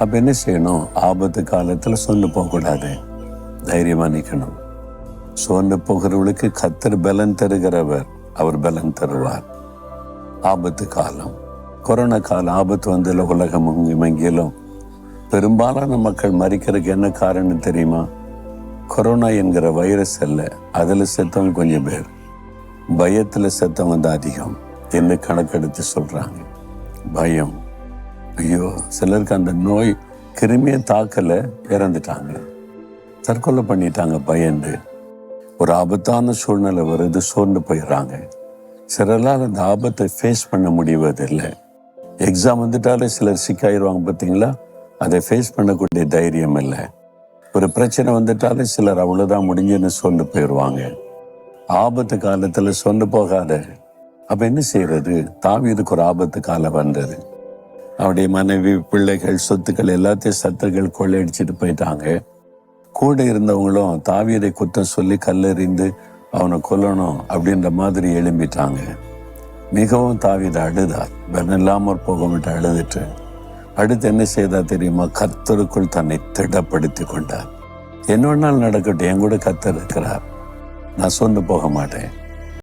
அப்ப என்ன செய்யணும்? ஆபத்து காலத்துல சொந்து போகக்கூடாது. தைரியமா நிக்கணும். சோர்ந்து போகிறவளுக்கு கத்தர் பலன் தருகிறவர் அவர் பலன் தருவார். ஆபத்து காலம். கொரோனா காலம் ஆபத்து வந்ததில் உலகம் எங்கும் எங்கிலும் பெரும்பாலான மக்கள் மறிக்கிறதுக்கு என்ன காரணம் தெரியுமா? கொரோனா என்கிற வைரஸ் அல்ல அதில் செத்தவங்க கொஞ்சம் பேர். பயத்தில் செத்தவங்க தான் அதிகம் என்று கணக்கெடுத்து சொல்கிறாங்க பயம். ஐயோ சிலருக்கு அந்த நோய் கிருமியை தாக்கல இறந்துட்டாங்க. தற்கொலை பண்ணிட்டாங்க பயந்து. ஒரு ஆபத்தான சூழ்நிலை வருது சோர்ந்து போயிடுறாங்க சிலரால் அந்த ஆபத்தை ஃபேஸ் பண்ண முடிவதில்லை. எக்ஸாம் வந்துட்டாலே சிலர் சிக்காயிருவாங்க பார்த்தீங்களா? அதை ஃபேஸ் பண்ணக்கூடிய தைரியம் இல்லை. ஒரு பிரச்சனை வந்துட்டாலே சிலர் அவ்வளோதான் முடிஞ்சுன்னு சொந்து போயிடுவாங்க. ஆபத்து காலத்தில் சொந்து போகாத. அப்போ என்ன செய்யறது தாவியதுக்கு ஒரு ஆபத்து காலம் வந்தது. அவருடைய மனைவி பிள்ளைகள் சொத்துக்கள் எல்லாத்தையும் சத்துக்கள் கொள்ளையடிச்சிட்டு போயிட்டாங்க. கூட இருந்தவங்களும் தாவியரை குத்தம் சொல்லி கல்லெறிந்து அவனை கொல்லணும் அப்படின்ற மாதிரி எழும்பிட்டாங்க. மிகவும் தாவீதை அழுதார். பலன் இல்லாமற் போக அழுதுட்டு. அடுத்து என்ன செய்தா தெரியுமா? கர்த்தருக்குள் தன்னை திடப்படுத்தி கொண்டார். என்ன நாள் நடக்கட்டும். என் கூட கத்தர் இருக்கிறார். நான் சொந்து போக மாட்டேன்.